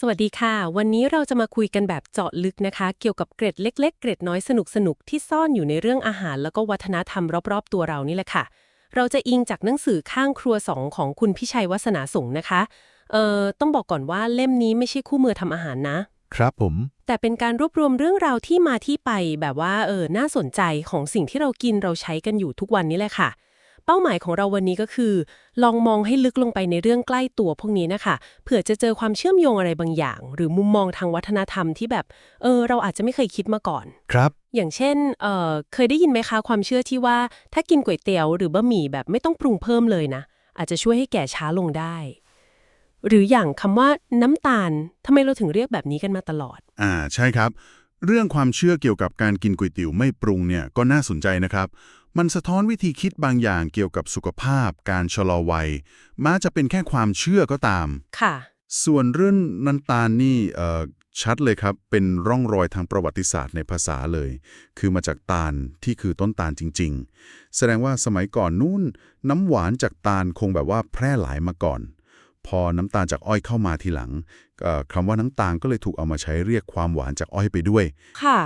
สวัสดีค่ะ วันนี้เราจะมาคุยกันแบบเจาะลึกนะคะ เกี่ยวกับเกร็ดเล็ก ๆ เกร็ดน้อยสนุกๆที่ซ่อนอยู่ในเรื่องอาหาร แล้วก็วัฒนธรรมรอบๆ ตัวเรานี่แหละค่ะ เราจะอิงจากหนังสือข้างครัวสองของคุณพิชัยวัฒนาสงฆ์นะคะ เอ่อ ต้องบอกก่อนว่าเล่มนี้ไม่ใช่คู่มือทำอาหารนะ ครับผม แต่เป็นการรวบรวมเรื่องราวที่มาที่ไปแบบว่าเออน่าสนใจของสิ่งที่เรากินเราใช้กันอยู่ทุกวันนี้แหละค่ะ เป้าหมายของเราวันนี้ก็คือ ลองมองให้ลึกลงไปในเรื่องใกล้ตัวพวกนี้นะคะเผื่อจะเจอความเชื่อมโยงอะไรบางอย่าง หรือมุมมองทางวัฒนธรรมที่แบบเออเราอาจจะไม่เคยคิดมาก่อน ครับ อย่างเช่นเออเคยได้ยินไหมคะความเชื่อที่ว่า ถ้ากินก๋วยเตี๋ยวหรือบะหมี่แบบไม่ต้องปรุงเพิ่มเลยนะ อาจจะช่วยให้แก่ช้าลงได้ หรืออย่างคำว่าน้ำตาลทำไมเราถึงเรียกแบบนี้กันมาตลอด อ่าใช่ครับ เรื่องความเชื่อเกี่ยวกับการกินก๋วยเตี๋ยวไม่ปรุงเนี่ยก็น่าสนใจนะครับ มันสะท้อนวิธีคิดบางอย่างเกี่ยวกับสุขภาพ การชะลอวัยแม้จะเป็นแค่ความเชื่อก็ตาม ค่ะ ส่วนเรื่องน้ำตาลนี่เอ่อชัดเลยครับ เป็นร่องรอยทางประวัติศาสตร์ในภาษาเลย คือมาจากตาลที่คือต้นตาลจริง ๆ แสดงว่าสมัยก่อนนู่น น้ำหวานจากตาลคงแบบว่าแพร่หลายมาก่อน พอน้ำตาลจากอ้อยเข้ามาทีหลังเอ่อ คำว่าน้ำตาลก็เลยถูกเอามาใช้เรียกความหวานจากอ้อยไปด้วย ค่ะ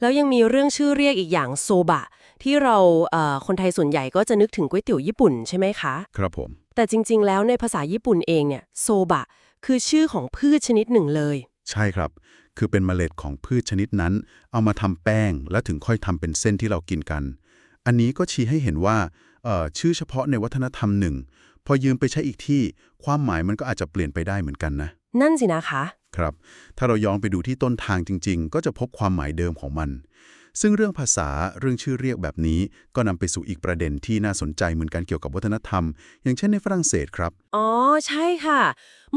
แล้วยังมีเรื่องชื่อเรียกอีกอย่างโซบะ ที่เราเอ่อคนไทยส่วนใหญ่ก็จะนึกถึงก๋วยเตี๋ยวญี่ปุ่นใช่ไหมคะ ครับผม แต่จริง ๆ แล้วในภาษาญี่ปุ่นเองเนี่ยโซบะ คือชื่อของพืชชนิดหนึ่งเลย ใช่ครับ คือเป็นเมล็ดของพืชชนิดนั้น เอามาทำแป้งแล้วถึงค่อยทำเป็นเส้นที่เรากินกัน อันนี้ก็ชี้ให้เห็นว่าเอ่อชื่อเฉพาะในวัฒนธรรมหนึ่ง พอยืมไปใช้อีกที่ ความหมายมันก็อาจจะเปลี่ยนไปได้เหมือนกันนะ นั่นสินะคะ ครับ ถ้าเราย้อนไปดูที่ต้นทางจริง ๆ ก็จะพบความหมายเดิมของมัน ซึ่งเรื่องภาษาเรื่องชื่อเรียกแบบนี้ ก็นำไปสู่อีกประเด็นที่น่าสนใจเหมือนกันเกี่ยวกับวัฒนธรรม อย่างเช่นในฝรั่งเศสครับ อ๋อ ใช่ค่ะ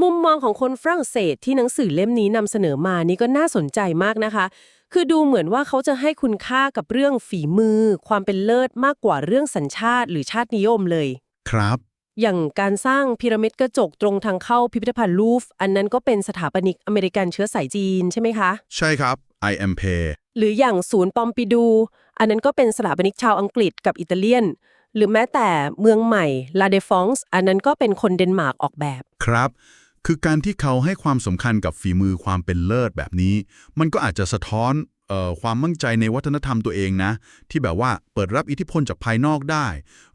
มุมมองของคนฝรั่งเศสที่หนังสือเล่มนี้นำเสนอมานี่ก็น่าสนใจมากนะคะคือดูเหมือนว่าเขาจะให้คุณค่ากับเรื่องฝีมือ ความเป็นเลิศมากกว่าเรื่องสัญชาติหรือชาตินิยมเลย ครับ อย่างการสร้างพีระมิดกระจกตรงทางเข้าพิพิธภัณฑ์ลูฟร์อันนั้นก็เป็นสถาปนิกอเมริกันเชื้อสายจีนใช่ไหมคะ ใช่ครับ I am pay หรืออย่างศูนย์ปอมปิดู อันนั้นก็เป็นสถาปนิกชาวอังกฤษกับอิตาเลียน หรือแม้แต่เมืองใหม่ลาเดฟองส์อันนั้นก็เป็นคนเดนมาร์กออกแบบ ครับ คือการที่เขาให้ความสำคัญกับฝีมือความเป็นเลิศแบบนี้ มันก็อาจจะสะท้อนเอ่อ ความมั่นใจในวัฒนธรรมตัวเองนะ ที่แบบว่าเปิดรับอิทธิพลจากภายนอกได้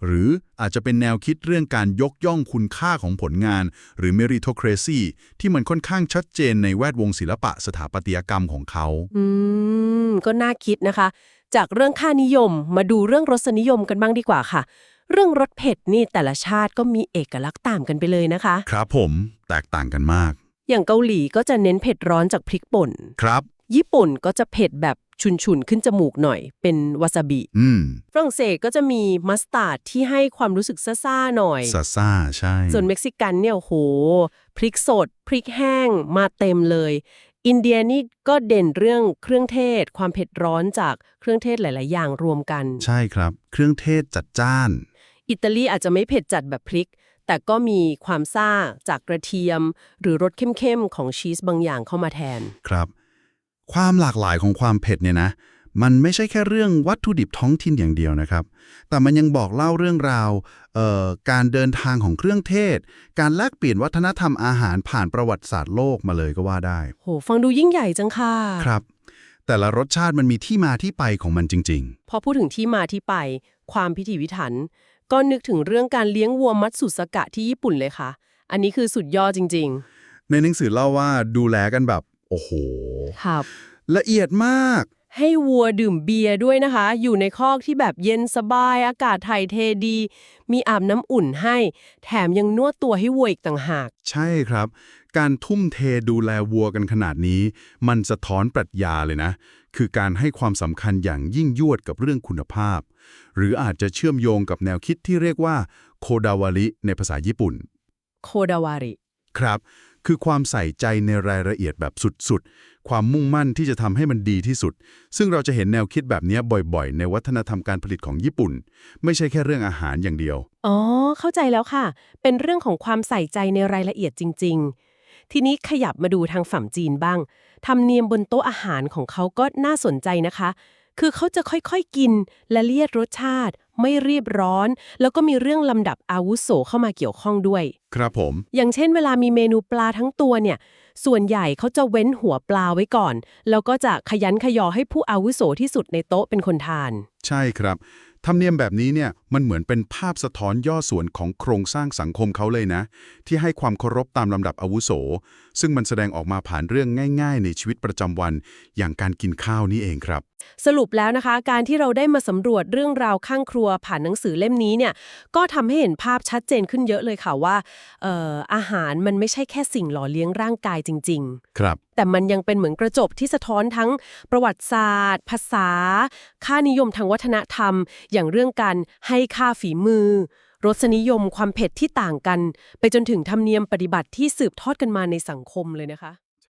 หรืออาจจะเป็นแนวคิดเรื่องการยกย่องคุณค่าของผลงาน หรือ meritocracy ที่มันค่อนข้างชัดเจนในแวดวงศิลปะสถาปัตยกรรมของเขา อืม ก็น่าคิดนะคะ จากเรื่องค่านิยมมาดูเรื่องรสนิยมกันบ้างดีกว่าค่ะ เรื่องรสเผ็ดนี่แต่ละชาติก็มีเอกลักษณ์ต่างกันไปเลยนะคะ ครับผมแตกต่างกันมาก อย่างเกาหลีก็จะเน้นเผ็ดร้อนจากพริกป่น ครับ ญี่ปุ่นก็จะเผ็ดแบบชุนๆขึ้นจมูกหน่อย เป็นวาซาบิอืมฝรั่งเศสก็จะมีมัสตาร์ดที่ให้ความรู้สึกซ่าๆหน่อยซาซ่าใช่ ส่วนเม็กซิกันเนี่ยโห พริกสด พริกแห้งมาเต็มเลย อินเดียนี่ก็เด่นเรื่องเครื่องเทศ ความเผ็ดร้อนจากเครื่องเทศหลาย ๆ อย่างรวมกัน ใช่ครับ เครื่องเทศจัดจ้าน อิตาลีอาจจะไม่เผ็ดจัดแบบพริก แต่ก็มีความซ่าจากกระเทียม หรือรสเข้มๆของชีสบางอย่างเข้ามาแทนครับ ความหลากหลายของความเผ็ดเนี่ยนะ มันไม่ใช่แค่เรื่องวัตถุดิบท้องถิ่นอย่างเดียวนะครับ แต่มันยังบอกเล่าเรื่องราวเอ่อการเดินทางของเครื่องเทศ การแลกเปลี่ยนวัฒนธรรมอาหารผ่านประวัติศาสตร์โลกมาเลยก็ว่าได้ โห ฟังดูยิ่งใหญ่จังค่ะ ครับ แต่ละรสชาติมันมีที่มาที่ไปของมันจริงพอพูดถึงที่มาที่ไป ความพิถีพิถัน ก็นึกถึงเรื่องการเลี้ยงวัวมัตสึสกะที่ญี่ปุ่นเลยค่ะ อันนี้คือสุดยอดจริง ๆ ในหนังสือเล่าว่าดูแลกันแบบ โอ้โหๆครับ ละเอียดมาก ให้วัวดื่มเบียร์ด้วยนะคะ อยู่ในคอกที่แบบเย็นสบาย อากาศถ่ายเทดี มีอาบน้ำอุ่นให้ แถมยังนวดตัวให้วัวอีกต่างหาก ใช่ครับ การทุ่มเทดูแลวัวกันขนาดนี้ มันสะท้อนปรัชญาเลยนะ คือการให้ความสำคัญอย่างยิ่งยวดกับเรื่องคุณภาพ หรืออาจจะเชื่อมโยงกับแนวคิดที่เรียกว่าโคดาวาริในภาษาญี่ปุ่น โคดาวาริ ครับ คือความใส่ใจในรายละเอียดแบบสุดๆ ความมุ่งมั่นที่จะทำให้มันดีที่สุด ซึ่งเราจะเห็นแนวคิดแบบนี้บ่อยๆ ในวัฒนธรรมการผลิตของญี่ปุ่น ไม่ใช่แค่เรื่องอาหารอย่างเดียว อ๋อ เข้าใจแล้วค่ะ เป็นเรื่องของความใส่ใจในรายละเอียดจริง ๆ ทีนี้ขยับมาดูทางฝั่งจีนบ้าง ธรรมเนียมบนโต๊ะอาหารของเขาก็น่าสนใจนะคะ คือเขาจะค่อยๆกินและเลียดรสชาติ ไม่รีบร้อน แล้วก็มีเรื่องลำดับอาวุโสเข้ามาเกี่ยวข้องด้วย ครับผม อย่างเช่นเวลามีเมนูปลาทั้งตัวเนี่ย ส่วนใหญ่เขาจะเว้นหัวปลาไว้ก่อน แล้วก็จะขยันขยอให้ผู้อาวุโสที่สุดในโต๊ะเป็นคนทาน ใช่ครับ ธรรมเนียมแบบนี้เนี่ยมันเหมือนเป็นภาพสะท้อนย่อส่วนของโครงสร้างสังคมเขาเลยนะ ที่ให้ความเคารพตามลำดับอาวุโส ซึ่งมันแสดงออกมาผ่านเรื่องง่าย ๆ ในชีวิตประจำวัน อย่างการกินข้าวนี่เองครับ สรุปแล้วนะคะ การที่เราได้มาสำรวจเรื่องราวข้างครัวผ่านหนังสือเล่มนี้เนี่ยก็ทำให้เห็นภาพชัดเจนขึ้นเยอะเลยค่ะว่าเอ่ออาหารมันไม่ใช่แค่สิ่งหล่อเลี้ยงร่างกายจริง ๆ ครับ แต่มันยังเป็นเหมือนกระจกที่สะท้อนทั้งประวัติศาสตร์ ภาษา ค่านิยมทางวัฒนธรรมอย่างเรื่องการให้ค่าฝีมือ รสนิยมความเผ็ดที่ต่างกัน ไปจนถึงธรรมเนียมปฏิบัติที่สืบทอดกันมาในสังคมเลยนะคะ